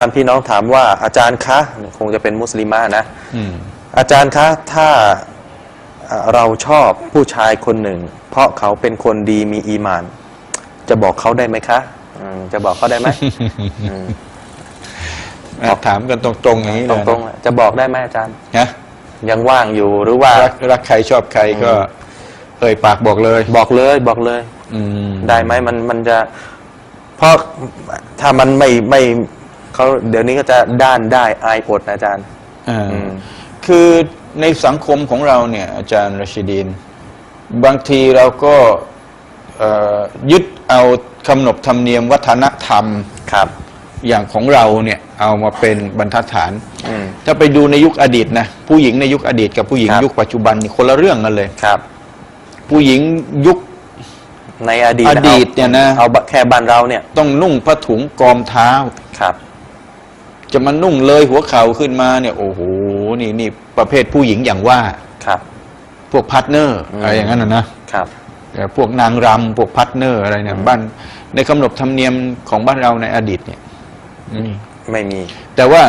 ท่านพี่น้องถามว่าอาจารย์คะคงจะเป็นมุสลิมะนะอืมอาจารย์คะถ้าเอ่อเราชอบผู้ชายคนหนึ่ง เพราะเขาเป็นคนดีมีอีหมาน จะบอกเขาได้ไหมคะอืมจะบอกเขาได้ไหมอืมอะถามกันตรงๆอย่างนี้ตเลยรงๆจะบอกได้ไหมอาจารย์นะยังว่างอยู่หรือว่ารักรักใครชอบใครก็เอ่ยปากบอกเลย บอกเลย บอกเลยอืมได้ไหมมันมันจะ เพราะถ้ามันไม่ไม่ เขาเดี๋ยวนี้ก็จะด้านได้อายอดนะอาจารย์ อ่าอืม คือในสังคมของเราเนี่ย อาจารย์รชิดีน บางทีเราก็เอ่อยึดเอาคำนบธรรมเนียมวัฒนธรรมครับ อย่างของเราเนี่ย เอามาเป็นบรรทัดฐาน อืม ถ้าไปดูในยุคอดีตนะ ผู้หญิงในยุคอดีตกับผู้หญิงครับ ยุคปัจจุบันนี่คนละเรื่องกันเลย ครับ ผู้หญิงยุค ในอดีตอดีตเนี่ยนะ เอาแค่บ้านเราเนี่ยต้องนุ่งผ้าถุงกอมเท้า ครับ จะมานุ่งเลยหัวเข่าขึ้นมาเนี่ย โอ้โหนี่นี่ประเภทผู้หญิงอย่างว่า ครับ พวกพาร์ทเนอร์อืมอะไรอย่างนั้นนะนะครับ แต่พวกนางรำพวกพาร์ทเนอร์อะไรเนี่ยบ้านในกำหนดธรรมเนียมของบ้านเราในอดีตเนี่ยอืมไม่มี แต่ว่า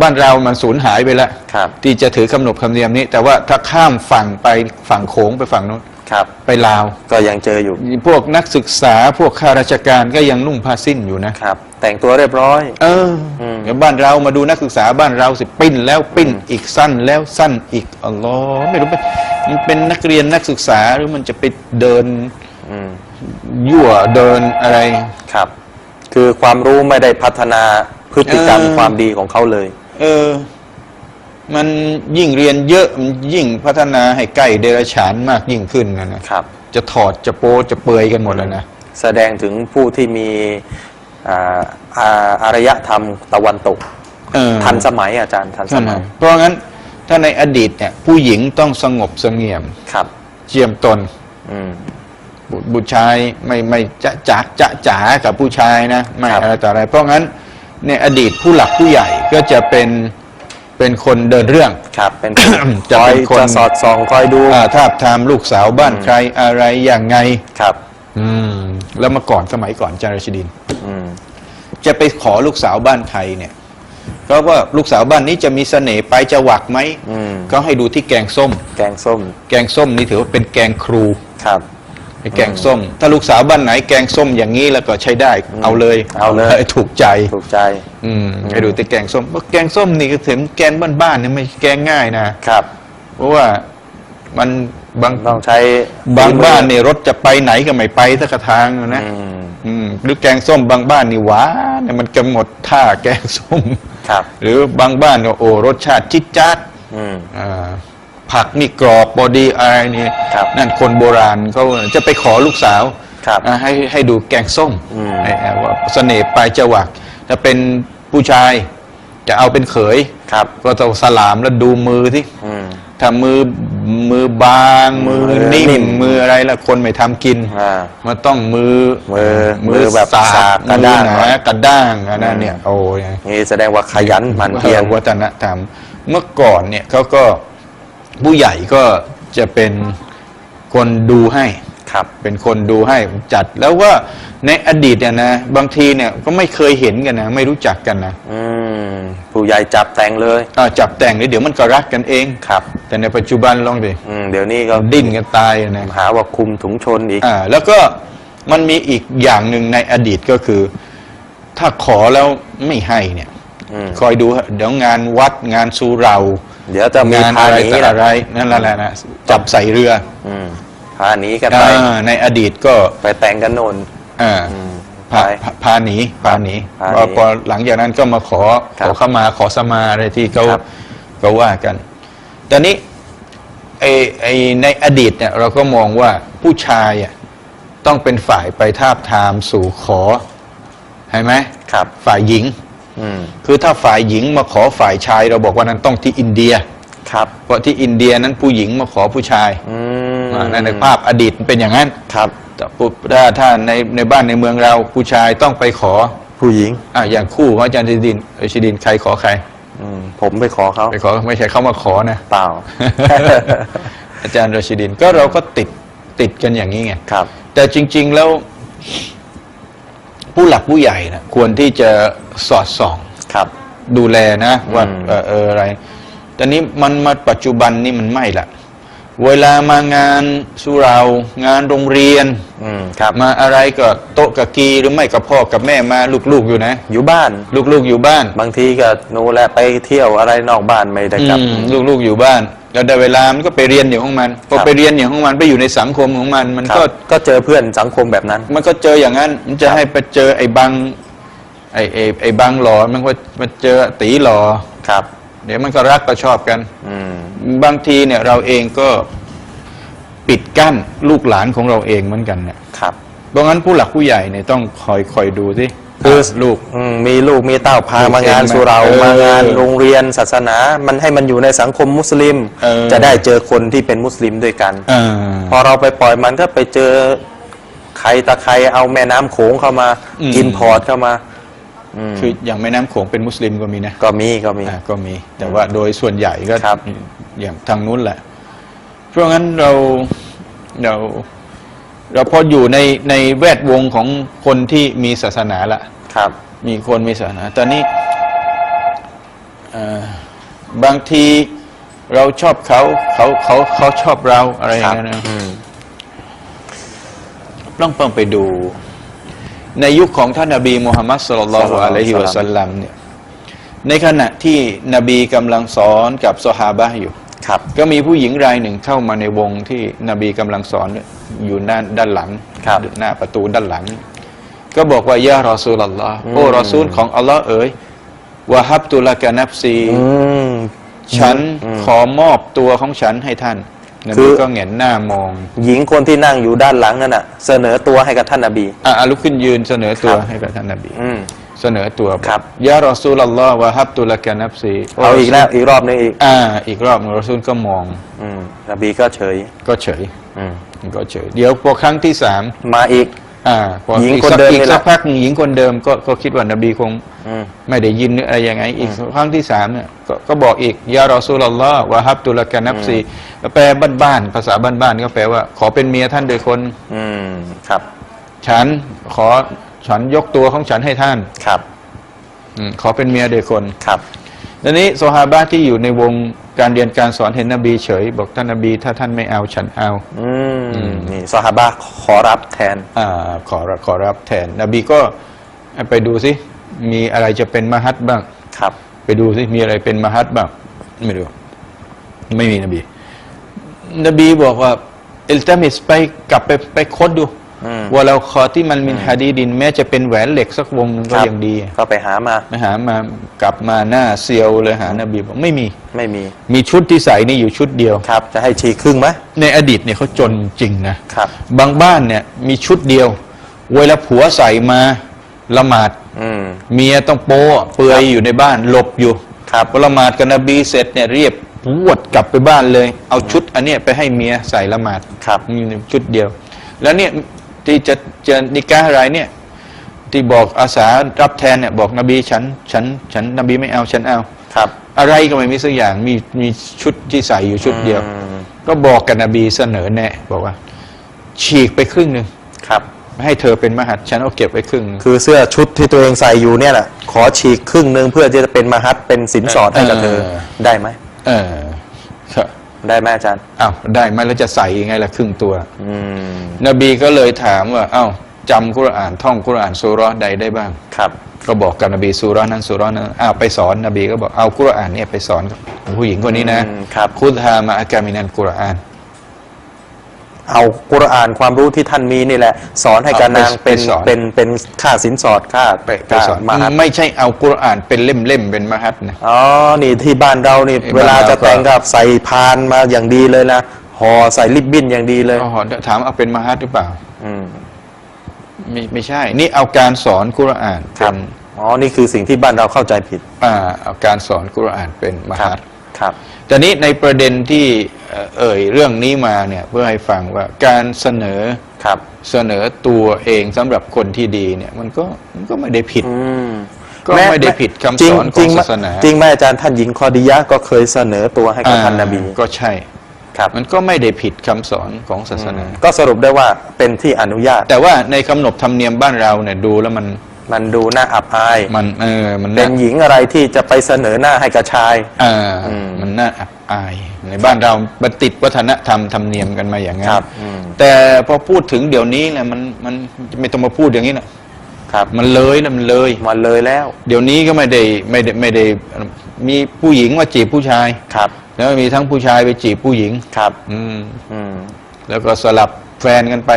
บ้านเรามันสูญหายไปแล้วครับ ที่จะถือคำหนบธรรมเนียมนี้ แต่ว่าถ้าข้ามฝั่งไปฝั่งโขงไปฝั่งนู้น ครับ ไปลาว ก็ยังเจออยู่พวกนักศึกษาพวกข้าราชการก็ยังนุ่งผ้าสิ้นอยู่นะครับ แต่งตัวเรียบร้อย เอออืมเดี๋ยวบ้านเรามาดูนักศึกษาบ้านเราสิปิ้นแล้วปิ้นอืมอีกสั้นแล้วสั้นอีกอัลลอฮ์ไม่รู้เป็นมันเป็นนักเรียนนักศึกษาหรือมันจะไปเดินอืมยั่วเดินอะไรครับ คือความรู้ไม่ได้พัฒนาพฤติกรรมเออความดีของเขาเลย เออ มันยิ่งเรียนเยอะมันยิ่งพัฒนาให้ใกล้เดรัจฉานมากยิ่งขึ้นนะนะครับ จะถอดจะโปจะเปลือยกันหมดแล้วนะแสดงถึงผู้ที่มีอ่าอาอารยธรรมตะวันตก เออทันสมัยอาจารย์ทันสใช่ไหมมัยเพราะงั้นถ้าในอดีตเนี่ยผู้หญิงต้องสงบเสงี่ยม ครับ เจียมตน อืม บุบุตรชายไม่ไม่จะจะจะจ๋ากับผู้ชายนะไม่ครับ อะไรต่ออะไร เพราะงั้นในอดีตผู้หลักผู้ใหญ่ก็จะเป็น เป็นคนเดินเรื่อง ครับ เป็นจะคอเป็ยนคน จะสอดส่องคอยดูอ่าทาบทามลูกสาวบ้านใครอะไรอย่างไง ครับ อืม แล้วเมาก่อนสมัยก่อนจารชดิน อืม จะไปขอลูกสาวบ้านใครเนี่ยก็ว่าลูกสาวบ้านนี้จะมีเสน่ห์ไปจะหวักไหมอืม ก็ให้ดูที่แกงส้ม แกงส้ม แกงส้มนี่ถือว่าเป็นแกงครู ครับเป็น แกงส้ม ถ้าลูกสาวบ้านไหนแกงส้มอย่างนี้แล้วก็ใช้ได้อืมเอาเลยเอาเลยถูกใจถูกใจ อืมให้ดูที่แกงส้มเพราะแกงส้มนี่ก็ถึงแกงบ้านๆเนี่ยไม่แกงง่ายนะครับ เพราะว่ามันบางต้องใช้บางฝีมือบ้านเนี่ยรถจะไปไหนก็ไม่ไปสักทางนะอืมอืมหรือแกงส้มบางบ้านนี่หวานเนี่ยมันกำหนดท่าแกงส้มครับ หรือบางบ้านก็โอ้รสชาติจิ๊ดจ๊าดอืมอ่า ผักนี่กรอบบอดี้อะไรนี่ครับนั่นคนโบราณเขาจะไปขอลูกสาวครับอ่าให้ให้ดูแกงส้มอืมให้ให้ว่าเสน่ห์ปลายจวักถ้าเป็นผู้ชายจะเอาเป็นเขย ครับ ก็ต้องสลามแล้วดูมือที่อืม ถ้ามือมือบาง มือมือนิ่นิ่มม มืออะไรแล้วคนไม่ทำกิน อ่า มันต้องมือมือมือแบบสาสากกกระด้างมือหนากระด้างอันนั้นเนี่ยโอ้ยนี่แสดงว่าขยันหมันเพียร วัฒนธรรมเมื่อก่อนเนี่ยเขาก็ ผู้ใหญ่ก็จะเป็นคนดูให้ครับ เป็นคนดูให้จัดแล้วว่าในอดีตเนี่ยนะ บางทีเนี่ยก็ไม่เคยเห็นกันนะ ไม่รู้จักกันนะอืมผู้ใหญ่จับแต่งเลยอ่าจับแต่งเดี๋ยวมันก็รักกันเองครับ แต่ในปัจจุบันลองดิอืมเดี๋ยวนี้ก็ดิ้นกันตายนะหาว่าคุมถุงชนอีกอ่าแล้วก็มันมีอีกอย่างหนึ่งในอดีตก็คือ ถ้าขอแล้วไม่ให้เนี่ย อืมคอยดูฮะเดี๋ยวงานวัดงานสุเรา เดี๋ยวจะมีงานพาอะไรหนีต่อนะอะไรนั่นแหละนะจับใส่เรืออืมพาหนีกันไปอ่าในอดีตก็ไปแต่งกันโน่นอ่าอืมพาไปพาพาหนีพาหนีพาหนีพอพอหลังจากนั้นก็มาขอครับขอเข้ามาขอสมาอะไรที่เขาครับ เขาว่ากันแต่นี้ไอไอในอดีตเนี่ยเราก็มองว่าผู้ชายอะต้องเป็นฝ่ายไปทาบทามสู่ขอใช่ไหมครับ ฝ่ายหญิงอืม คือถ้าฝ่ายหญิงมาขอฝ่ายชาย เราบอกว่านั้นต้องที่อินเดีย ครับ เพราะที่อินเดียนั้นผู้หญิงมาขอผู้ชายอืมอ่าในในภาพอดีตมันเป็นอย่างนั้นครับแต่ปุ๊บถ้าถ้าในในบ้านในเมืองเราผู้ชายต้องไปขอผู้หญิง อะอย่างคู่ของอาจารย์ชิดินเอ่อชิดินใครขอใคร อืมผมไปขอเขาไปขอไม่ใช่เขามาขอนะ เปล่า อาจารย์รชิดินก็เราก็ติดติดกันอย่างนี้ไง ครับ แต่จริง ๆ แล้ว ผู้หลักผู้ใหญ่นะควรที่จะสอดส่องนะครับ ดูแลนะว่าอืม เออเอออะไรแต่นี้มันมาปัจจุบันนี่มันไม่ละ เวลามางานสุเหรา งานโรงเรียนอืมครับ มาอะไรก็โต๊ะกับกีหรือไม่กับพ่อกับแม่มาลูกๆอยู่นะ อยู่บ้าน ลูกๆอยู่บ้านบางทีก็หนูแหละไปเที่ยวอะไรนอกบ้านไม่ได้กลับ อืมลูกๆอยู่บ้านแล้วได้เวลามันก็ไปเรียนอย่างของมันพอครับ ไปเรียนอย่างของมันไปอยู่ในสังคมของมัน มันครับก็ก็เจอเพื่อนสังคมแบบนั้น มันก็เจออย่างนั้น มันจะให้ไปเจอไอ้บังไอ้ไอ้ไอ้บังหลอมันก็มาเจอตีหลอครับ เดี๋ยวมันก็รักก็ชอบกัน อืม บางทีเนี่ยเราเองก็ปิดกั้นลูกหลานของเราเองเหมือนกันเนี่ยครับ เพราะงั้นผู้หลักผู้ใหญ่เนี่ยต้องคอยคอยดูสิคือลูกอืมมีลูกมีเต้าพาลูกมางานเองไหมสุเหราเออมางานโรงเรียนศาสนา มันให้มันอยู่ในสังคมมุสลิม เออ จะได้เจอคนที่เป็นมุสลิมด้วยกัน เออ พอเราไปปล่อยมันก็ไปเจอใครตะใครเอาแม่น้ำโขงเข้ามา อืม กินพอร์ตเข้ามาอืม คืออย่างแม่น้ำโขงเป็นมุสลิมก็มีนะก็มีก็มี อ่าก็มี แต่ว่าโดยส่วนใหญ่ก็ครับ อย่างทางนู้นแหละ เพราะงั้นเราเรา เราพออยู่ในในแวดวงของคนที่มีศาสนาละ ครับ มีคนมีศาสนาตอนนี้เอ่อบางทีเราชอบเขาเขาเขาเขาชอบเราอะไรอย่างเงี้ยนะอืมต้องต้องไปดู ในยุคของท่านนบีมุฮัมมัดสุลลัลลอฮุอะลัยฮิวะสัลลัมเนี่ยในขณะที่นบีกำลังสอนกับซอฮาบะห์อยู่ครับก็มีผู้หญิงรายหนึ่งเข้ามาในวงที่นบีกำลังสอนอยู่ด้านด้านหลังครับหน้าประตูด้านหลัง ก็บอกว่ายารอซูลอัลลอฮ์อืมโอ้รอซูลของอัลลอฮ์เอ๋ยวะฮับตุลกะนับซีอืมฉันอืมขอมอบตัวของฉันให้ท่านน คืบีอก็เหงนหน้ามอง หญิงคนที่นั่งอยู่ด้านหลังนั่นน่ะ เสนอตัวให้กับท่านนบีอะอะลุกขึ้นยืนเสนอตัวครับให้กับท่านนบีอืมเสนอตัวอกครับยารอซูลอัลลอฮ์วะฮับตุลกะนับซีเอาอีกแล้วอีกรอบนึงอีกอ่า อีกรอบรอซูลก็มอง อืมนบีก็เฉย ก็เฉย อืมก็เฉย เดี๋ยวพอครั้งที่สามมาอีก อ่าพอหญิงอีกคนสักเดิมอีกนี่แหสัละกพักหนึ่งหญิงคนเดิมก็ก็คิดว่านบีคงอืม ไม่ได้ยินหรืออะไรยังไง อีกครั้งที่สามเนี่ยก็ก็บอกอีกยารอซูลอัลลอฮ์วะฮับตุลกะนับซีแปลบ้านๆภาษาบ้านๆก็แปลว่า ขอเป็นเมียท่านโดยคน อืม ครับ ฉันขอฉันยกตัวของฉันให้ท่านครับอมขอเป็นเมียโดยคน ครับ ทีนี้โซฮาบะที่อยู่ในวงการเรียนการสอนเห็นนบีเฉย บอกท่านนบี ถ้าท่านไม่เอาฉันเอา อืมอืมนี่ซอฮาบะห์ขอรับแทน อ่าขอขอรับแทน นบีก็ไปดูสิมีอะไรจะเป็นมหัดบ้าง ครับ ไปดูสิมีอะไรเป็นมหัดบ้าง ไม่รู้ไม่มีนบี นบีบอกว่าอิลตามิสไปกลับไปไปค้นดูอืม ว่าเราขอที่มันมินฮาดีดิน แม้จะเป็นแหวนเหล็กสักวงหนึงก็ครับ ยังดีก็ไปหามามาหามากลับมาหน้าเซียวเลยหานบีบอกไม่มี ไม่มี มีชุดที่ใส่นี่อยู่ชุดเดียว ครับ จะให้ฉีกครึ่งไหมในอดีตเนี่ยเขาจนจริงนะ ครับ บางบ้านเนี่ยมีชุดเดียว เวลาผัวใส่มาละหมาด อืม เมียต้องโป้เปลือยอยู่ในบ้านหลบอยู่ครับ พอละหมาดกับนบีเสร็จเนี่ยเรียบวดกลับไปบ้านเลย เอาชุดอันเนี้ยไปให้เมียใส่ละหมาดครับ มีชุดเดียว แล้วเนี่ย ที่จะจะนิกาอะไรเนี่ยที่บอกอาสารับแทนเนี่ยบอกนบีฉันฉันฉันนบีไม่เอาฉันเอาครับ อะไรก็ไม่มีสักอย่างมีมีชุดที่ใส่อยู่ชุดเดียวอืมก็บอกกับนบีเสนอแนะบอกว่า ฉีกไปครึ่งหนึ่งครับให้เธอเป็นมหัดฉันเอาเก็บไว้ครึ่งหนึ่งคือเสื้อชุดที่ตัวเองใส่อยู่เนี่ยแหละขอฉีกครึ่งหนึ่งเพื่อที่จะเป็นมหัดเป็นสินสอดให้กับเธอเออได้ไหมเออครับ ได้ไหมอาจารย์ อ้าวได้ไหมแล้วจะใส่ยังไงล่ะครึ่งตัว อืม นบีก็เลยถามว่าเอ้าจำกุรอานท่องกุรอานสุเราะห์ใดได้บ้าง ครับ ก็บอกกับนบีสุเราะห์นั้นสุเราะห์นั้นอ้าวไปสอนนบีก็บอกเอากุรอานเนี่ยไปสอนกับผู้หญิงคนนี้นะอืมครับ คุดฮามาอากามินันกุรอาน เอากุรอานความรู้ที่ท่านมีนี่แหละ สอนให้กับเอาไปนางเป็นไปสอน เป็นเป็นค่าสินสอดค่าไปไปค่าสอนมหัดไม่ใช่เอากุรอานเป็นเล่มๆเป็นมหัดนะ อ๋อนี่ที่บ้านเรานี่ที่เวลาบ้านเราจะแต่งก็กับใส่พานมาอย่างดีเลยนะห่อใส่ลิบบิ้นอย่างดีเลย อ๋อถามเอาเป็นมหัดหรือเปล่าอืมไม่ไม่ใช่ นี่เอาการสอนกุรอานครัเป็บนอ๋อนี่คือสิ่งที่บ้านเราเข้าใจผิด อ่าเอาการสอนกุรอานเป็นมครัหับด ครับแต่นี้ในประเด็นที่เอ่อเอ่ยเรื่องนี้มาเนี่ยเพื่อให้ฟังว่าการเสนอครับเสนอตัวเองสำหรับคนที่ดีเนี่ยมันก็มันก็ไม่ได้ผิดอืมก็ไม่ได้ผิดคำสอนของจริไหมศาสนา จริงไหมอาจารย์ท่านหญิงคอดียะห์ก็เคยเสนอตัวให้กับท่านนบีอ่าก็ใช่ครับมันก็ไม่ได้ผิดคำสอนของศาสนา ก็สรุปได้ว่าเป็นที่อนุญาต แต่ว่าในกำหนบธรรมเนียมบ้านเราเนี่ยดูแล้วมัน มันดูน่าอับอาย มันเออ มันเป็น่านหญิงอะไรที่จะไปเสนอหน้าให้กับชายอ่าอืมมันน่าอับอาย ในบ้านเราบันติดวัฒนธรรมธรรมเนียมกันมาอย่างนั้ครันบอืมแต่พอพูดถึงเดี๋ยวนี้เนี่ยมันมันไม่ต้องมาพูดอย่างนี้นะครับ มันเลยนะมันเลยมันเลยแล้ว เดี๋ยวนี้ก็ไม่ได้ไม่ได้ไม่ได้มีผู้หญิงมาจีบผู้ชายครับ แล้วมีทั้งผู้ชายไปจีบผู้หญิงครับ อืมอืมแล้วก็สลับแฟนกันไป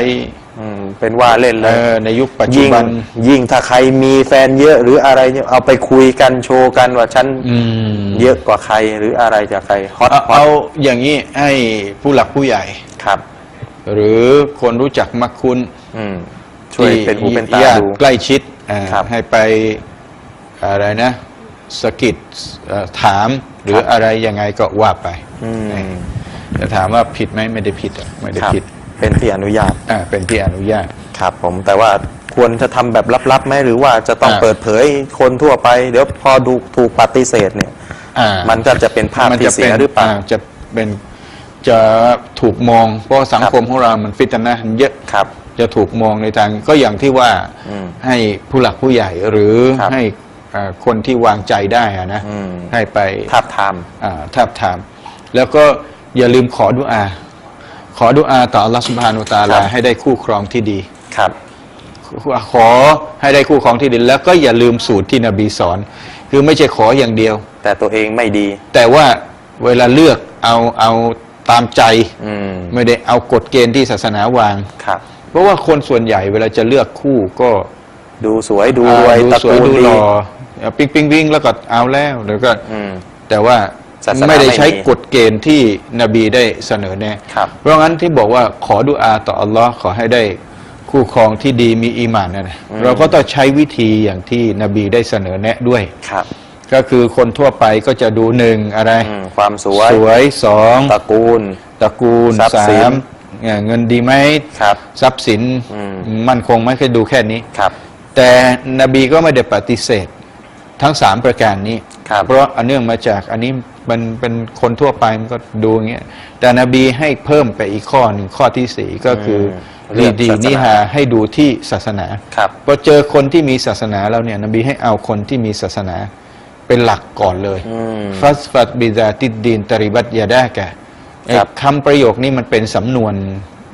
อืมเป็นว่าเล่นเลเอยอในยุคปัจจุยิ่งบัน ยิ่งถ้าใครมีแฟนเยอะหรืออะไรเนี่ยเอาไปคุยกันโชว์กันว่าฉันอืมเยอะกว่าใครหรืออะไรจากใครฮอตเอาฮอเอาตอย่างนี้ให้ผู้หลักผู้ใหญ่ ครับ หรือคนรู้จักมักคุ้นอืมช่วยเป็นหูเป็นตาญติดู ใกล้ชิดอ่าครับ ให้ไปอะไรนะสะกิดเอ่อถามหรือครับอะไรยังไงก็ว่าไป อืม จะถามว่าผิดไหมไม่ได้ผิดอะไม่ได้ครับผิด เป็นที่อนุญาตอ่าเป็นที่อนุญาต ครับผมแต่ว่าควรจะทำแบบลับๆไหมหรือว่าจะต้องอ่า เปิดเผยคนทั่วไป เดี๋ยวพอดูถูกปฏิเสธเนี่ย อ่ามันก็จะเป็นภาพมันที่จะเสียหรือเปล่า จะเป็นจะถูกมองเพราะสังคมของเรามันฟิตนะเยอะครับ จะถูกมองในทางก็อย่างที่ว่าอืมให้ผู้หลักผู้ใหญ่หรือครับให้เอ่อคนที่วางใจได้อะนะอืม ให้ไป ทาบทาม อ่าทาบทาม แล้วก็อย่าลืมขอดุอาข อดุอาต่ออัลลอฮฺสุบฮานุตะอาครัลาบให้ได้คู่ครองที่ดีครับ ขอให้ได้คู่ครองที่ดีแล้วก็อย่าลืมสูตรที่นบีสอน คือไม่ใช่ขออย่างเดียว แต่ตัวเองไม่ดี แต่ว่าเวลาเลือกเอาเอาตามใจอืมไม่ได้เอากฎเกณฑ์ที่ศาสนาวางครับ เพราะว่าคนส่วนใหญ่เวลาจะเลือกคู่ก็ ดูสวยดูอ่ารวยดูตระสวยกูลดูดีหล่อเอาปิ๊งปิ๊งปิ๊งแล้วก็เอาแล้วแล้วก็อืมแต่ว่า ศาสนาไม่ได้ใช้ไม่มี กฎเกณฑ์ที่นบีได้เสนอแนะครับ เพราะงั้นที่บอกว่าขอดุอาต่ออัลลอฮ์ขอให้ได้คู่ครองที่ดีมีอีหมานนั่นนะเราก็ต้องใช้วิธีอย่างที่นบีได้เสนอแนะด้วย ครับก็คือคนทั่วไปก็จะดูหนึ่งอะไร อืมความสวยสวยสองตระกูล ตระกูลทรัพย์สาสิน มเอ่อเงินดีไหมครับ ทรัพย์สินอืม มั่นคงไหมแค่ดูแค่นี้ ครับ แต่นบีก็ไม่ได้ปฏิเสธ ทั้งสามประการนี้ ครับเพราะอันเนื่องมาจากอันนี้มันเป็นคนทั่วไปมันก็ดูอย่างเงี้ยแต่นบีให้เพิ่มไปอีกข้อหนึ่งข้อที่สี่ก็คืออเรื่ดีองดีศาสนานิฮาให้ดูที่ศาสนา ครับ พอเจอคนที่มีศาสนาแล้วเนี่ยนบีให้เอาคนที่มีศาสนาเป็นหลักก่อนเลยอืมฟัสฟัดบิดาติดดีนตริบัตยาดากะไอ้ครับ คำประโยคนี้มันเป็นสำนวน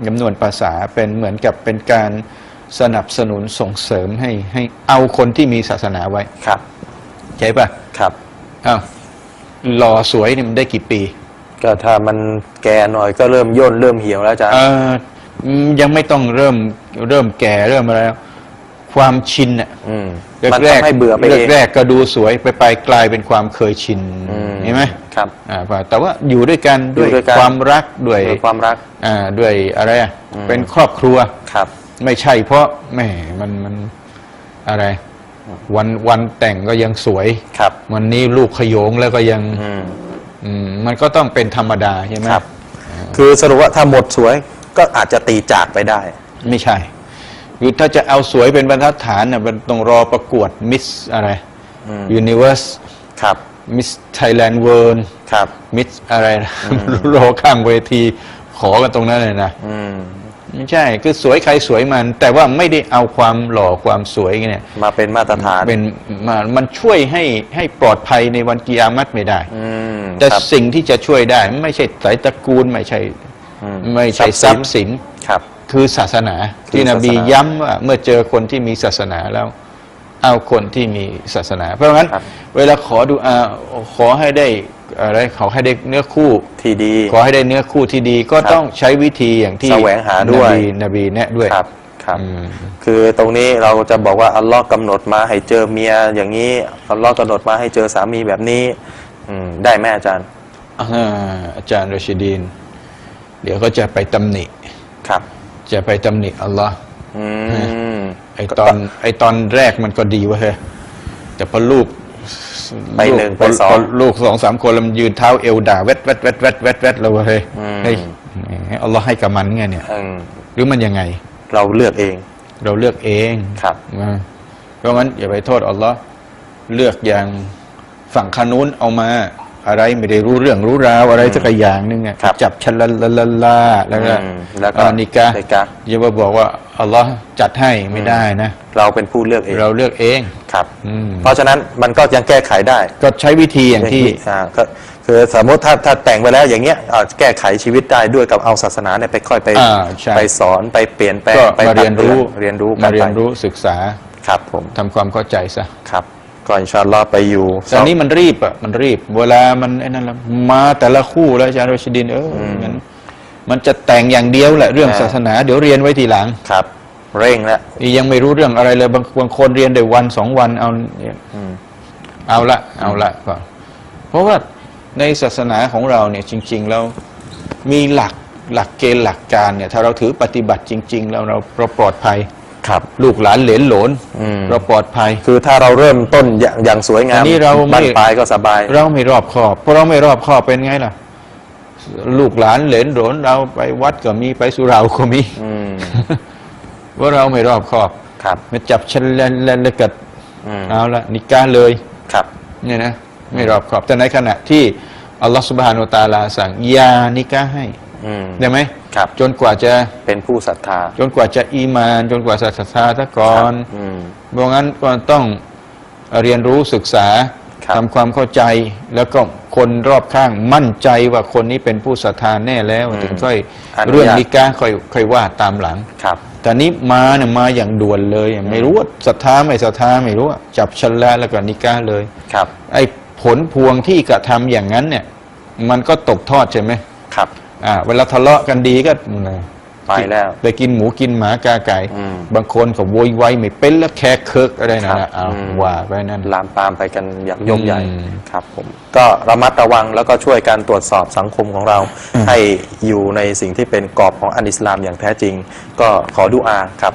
สำนวนภาษาเป็นเหมือนกับเป็นการสนับสนุนส่งเสริมให้ให้เอาคนที่มีศาสนาไว้ ครับ ใช่ปะครับ อ้าวหล่อสวยเนี่ยมันได้กี่ปีก็ถ้ามันแก่หน่อยก็เริ่มย่นเริ่มเหี่ยวแล้วอาจารย์ เอออืมยังไม่ต้องเริ่มเริ่มแก่เริ่มอะไรแล้วความชินอะอืมแรกมันแรกทำให้เบื่อไปเองแรกๆก็ดูสวยไปไปกลายเป็นความเคยชินอืมเห็นไหมครับอ่าแต่ว่าอยู่ด้วยกันอยู่ด้วยด้วยกัน ความรักด้วยด้วยความรัก อ่าด้วยอะไรอะอืม เป็นครอบครัว ครับ ไม่ใช่เพราะแหมมันมันอะไร วันวันแต่งก็ยังสวย ครับ วันนี้ลูกขโยงแล้วก็ยังอืมอืมมันก็ต้องเป็นธรรมดาใช่ไหมครับ คือสรุปว่าถ้าหมดสวยก็อาจจะตีจากไปได้ ไม่ใช่คือถ้าจะเอาสวยเป็นบรรทัดฐานน่ะมันต้องรอประกวดมิสอะไรอืม ยูนิเวอร์สครับ มิสไทยแลนด์เวิร์ครับ มิสอะไรนะรอข้างเวทีขอกันตรงนั้นเลยนะ อืม ไม่ใช่คือสวยใครสวยมัน แต่ว่าไม่ได้เอาความหล่อความสวยเนี่ยมาเป็นมาตรฐานเป็นมามันช่วยให้ให้ปลอดภัยในวันกิยามัตไม่ได้อืมแต่ครับสิ่งที่จะช่วยได้ ไม่ใช่สายตระกูลไม่ใช่อืมไม่ใช่ทรัทรัพพย์ย์สิสินนครับ คือศาสนาคือที่นบีศาสนาย้ำว่าเมื่อเจอคนที่มีศาสนาแล้ว เอาคนที่มีศาสนา เพราะงั้น ครับ เวลาขอดูอาขอให้ได้อะไรขอให้ได้เนื้อคู่ ที่ดี ขอให้ได้เนื้อคู่ที่ดีก็ครับต้องใช้วิธีอย่างที่แสวงหาด้วย นบีนบีแนะด้วยครับครับอืม คือตรงนี้เราจะบอกว่าอัลลอฮ์กำหนดมาให้เจอเมียอย่างนี้อัลลอฮ์กำหนดมาให้เจอสามีแบบนี้อืมได้ไหมอาจารย์อ่าอาจารย์รชิดีน เดี๋ยวก็จะไปตำหนิ ครับจะไปตำหนิอัลลอฮ์ อืม ไอตอน ไอตอนแรกมันก็ดีเวะเฮ้ยแต่พอลูกไปหนึ่งลูกไปสองพลูกสองสามคนแล้วมันยืนเท้าเอวด่าเวทเวทเวทเวทเวทเวทแล้วเว้ยเฮ้ยอืมเฮ้ยแหมอัลลอฮ์ให้กับมันไงเนี่ยอืมหรือมันยังไง เราเลือกเอง เราเลือกเองครับอ่าเพราะงั้นอย่าไปโทษอัลลอฮ์เลือกอย่างฝั่งคานุนเอามา อะไรไม่ได้รู้เรื่องรู้ราวอะไรสักอย่างหนึงอะครับจับชันละละละลาแล้วก็อืมแล้วก็อ่านิกะนิกะ อย่ามาบอกว่าอัลลอฮ์จัดให้ไม่ได้นะ เราเป็นผู้เลือกเองเราเลือกเอง ครับ อืม เพราะฉะนั้นมันก็ยังแก้ไขได้ก็ใช้วิธีอย่างที่ อ่าก็คือสมมติถ้าถ้าแต่งไปแล้วอย่างเงี้ยอ่าแก้ไขชีวิตได้ด้วยกับเอาศาสนาเนี่ยไปค่อยไปอ่าใช่ ไปสอนไปเปลี่ยนแปลงก็ไปมาเรียนรู้ตักตือเรียนรู้กัมาเรียนไปรู้ศึกษาครับผมทำความเข้าใจซะ ครับ ก็อินชาอัลลอฮ์ไปอยู่ตอนนี้มันรีบอะมันรีบ เวลามันไอ้นั่นละมาแต่ละคู่แล้วอาจารย์รชดินเอออมันมันจะแต่งอย่างเดียวแหละเรื่องศาสนา เดี๋ยวเรียนไว้ทีหลังครับ เร่งแล้วนี่ยังไม่รู้เรื่องอะไรเลยบางบางคนเรียนได้วันสองวันเอาเนี่ยอืมเอาละเอาละก่อนเพราะว่าในศาสนาของเราเนี่ยจริง ๆ แล้วมีหลักหลักเกณฑ์หลักการเนี่ยถ้าเราถือปฏิบัติจริง ๆ แล้วเราเราปลอดภัย ครับ ลูกหลานเหลนโหลนอืม เราปลอดภัย คือถ้าเราเริ่มต้นอย่างอย่างสวยงามอันนี้เราไม่บ้านปลายก็สบาย เราไม่รอบคอบเพราะเราไม่รอบคอบเป็นไงล่ะ ลูกหลานเหลนโหลนเราไปวัดก็มีไปสุเหราก็มี อืม ว่าเราไม่รอบคอบครับมาจับฉันแล้วแล้วแล้วกัดอืมเอาละนิกาเลย ครับ เนี่ยนะไม่รอบคอบแต่ในขณะที่อัลลอฮฺสุบฮานุวะตะอาลาสั่งอยานิกาให้อืม ได้ไหม ครับ จนกว่าจะเป็นผู้ศรัทธา จนกว่าจะอีมาน จนกว่าจะศรัทธาซะก่อนครับอืม เพราะงั้นก็ต้องเรียนรู้ศึกษาครับ ทำความเข้าใจแล้วก็คนรอบข้างมั่นใจว่าคนนี้เป็นผู้ศรัทธาแน่แล้วอืมถึงค่อยอนุญาตเรื่องนิกาค่อยค่อยว่าตามหลัง ครับ แต่นี้มาเนี่ยมาอย่างด่วนเลย ไม่รู้ว่าศรัทธาไม่ศรัทธาไม่รู้อะจับชันละแล้วก็นิกาเลย ครับ ไอ้ผลพวงที่กระทำอย่างนั้นเนี่ย มันก็ตกทอดใช่ไหม ครับ อ่าเวลาทะเลาะกันดีก็ไปแล้วไปกินหมูกินหมากาไก่อืมบางคนก็โวยวายไม่เป็นแล้วแค่เคิกอะไรนั่นครันะบเอาอืม ว่าไปนั่น ลามปามไปกันอย่างยกใหญ่อืม ครับผมก็ระมัดระวังแล้วก็ช่วยการตรวจสอบสังคมของเรา ให้อยู่ในสิ่งที่เป็นกรอบของอันอิสลามอย่างแท้จริง ก็ขอดุอาครับ